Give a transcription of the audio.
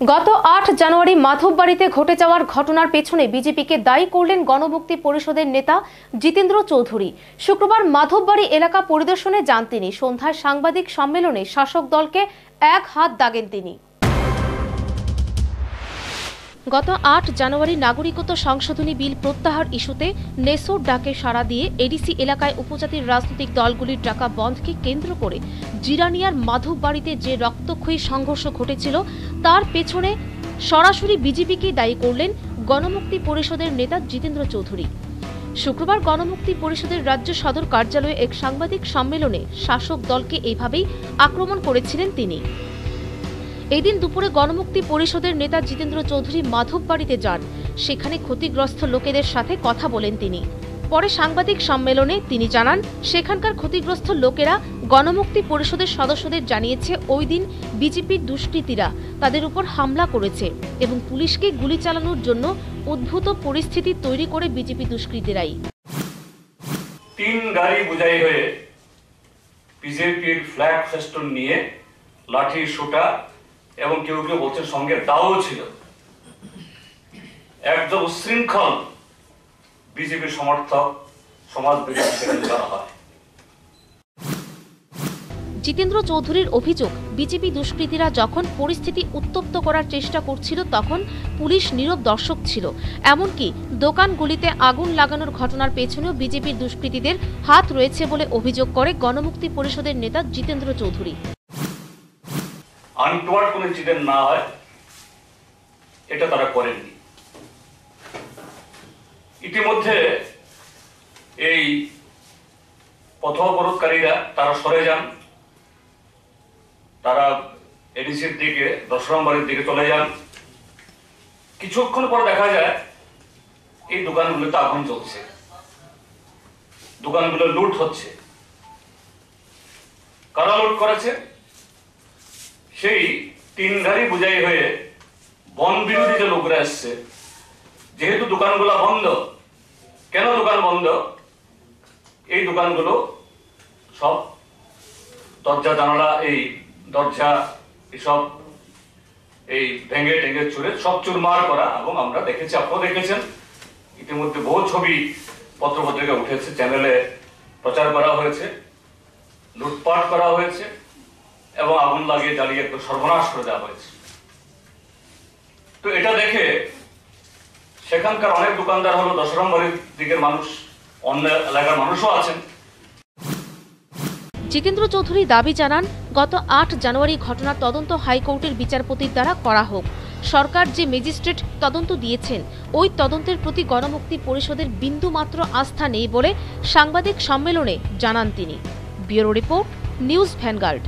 গত আট জানুয়ারি মাধববাড়িতে ঘটে যাওয়ার ঘটনার পেছনে বিজেপিকে দায়ী করলেন গণমুক্তি পরিষদের নেতা জিতেন্দ্র চৌধুরী। শুক্রবার মাধববাড়ি এলাকা পরিদর্শনে যান তিনি। সন্ধ্যায় সাংবাদিক সম্মেলনে শাসক দলকে এক হাত দাগেন তিনি। গত আট জানুয়ারি নাগরিকত্ব সংশোধনী বিল প্রত্যাহার ইস্যুতে নেসোর ডাকে সাড়া দিয়ে এডিসি এলাকায় উপজাতির রাজনৈতিক দলগুলির ডাকা বন্ধকে কেন্দ্র করে জিরানিয়ার মাধববাড়িতে যে রক্তক্ষয়ী সংঘর্ষ ঘটেছিল, তার পেছনে সরাসরি বিজেপিকে দায়ী করলেন গণমুক্তি পরিষদের নেতা জিতেন্দ্র চৌধুরী। শুক্রবার গণমুক্তি পরিষদের রাজ্য সদর কার্যালয়ে এক সাংবাদিক সম্মেলনে শাসক দলকে এইভাবেই আক্রমণ করেছিলেন তিনি। এদিন দুপুরে গণমুক্তি পরিষদের নেতা জিতেন্দ্র চৌধুরী মাধববাড়িতে যান। সেখানে ক্ষতিগ্রস্ত লোকেদের সাথে কথা বলেন তিনি। পরে সাংবাদিক সম্মেলনে তিনি জানান, সেখানকার ক্ষতিগ্রস্ত লোকেরা গণমুক্তি পরিষদের সদস্যদের জানিয়েছে, ওই দিন বিজেপির দুষ্কৃতীরা তাদের উপর হামলা করেছে এবং পুলিশকে গুলি চালানোর জন্য উদ্ভূত পরিস্থিতি তৈরি করে বিজেপি দুষ্কৃতীরাই। তিন গাড়ি বুঝাই হয়ে বিজেপির ফ্ল্যাগ ফেস্টন নিয়ে লাঠি সোটা এবং কেউ কেউ বলছেন সঙ্গে দাও ছিল। একদম উশৃঙ্খল বিজেপির সমর্থক সমাজ জিতেন্দ্র চৌধুরীর অভিযোগ, বিজেপি দুষ্কৃতীরা যখন পরিস্থিতি উত্তপ্ত করার চেষ্টা করছিল তখন পুলিশ নীরব দর্শক ছিল। এমনকি দোকানগুলিতে আগুন লাগানোর ঘটনার পেছনেও বিজেপির দুষ্কৃতীদের হাত রয়েছে বলে অভিযোগ করে গণমুক্তি পরিষদের নেতা জিতেন্দ্র চৌধুরী। আনটোয়ার্ড কোনো ইনসিডেন্ট না হয়, এটা তারা করেননি। ইতিমধ্যে এই পথ অবরোধকারীরা তারা সরে যান। তারা এডিসির দিকে দশরাম বাড়ির দিকে চলে যান। কিছুক্ষণ পর দেখা যায়, এই দোকানগুলোতে আগুন চলছে দোকানগুলো লুট হচ্ছে। কারা লুট করেছে? সেই তিন গাড়ি বুঝাই হয়ে বন বিরোধী যে লোকরা এসছে। যেহেতু দোকানগুলো বন্ধ, কেন দোকান বন্ধ? এই দোকানগুলো সব দরজা, জানালা, এই দরজা, এসব, এই ভেঙে টেঙ্গে চুরে সব চুরমার করা এবং আমরা দেখেছি আপনারা দেখেছেন, ইতিমধ্যে বহু ছবি, পত্রপত্রিকা উঠেছে চ্যানেলে প্রচার করা হয়েছে, লুটপাট করা হয়েছে। এবং আগুন লাগিয়ে জ্বালিয়ে একটু সর্বনাশ করে দেওয়া হয়েছে। তো এটা দেখে সেখানকার অনেক দোকানদার হলো দশরম বাড়ির দিকের মানুষ, অন্য এলাকার মানুষও আছেন। জিতেন্দ্র চৌধুরী দাবি জানান, গত আট জানুয়ারি ঘটনার তদন্ত হাইকোর্টের বিচারপতির দ্বারা করা হোক। সরকার যে ম্যাজিস্ট্রেট তদন্ত দিয়েছেন, ওই তদন্তের প্রতি গণমুক্তি পরিষদের বিন্দুমাত্র আস্থা নেই বলে সাংবাদিক সম্মেলনে জানান তিনি। Bureau report, news Vanguard.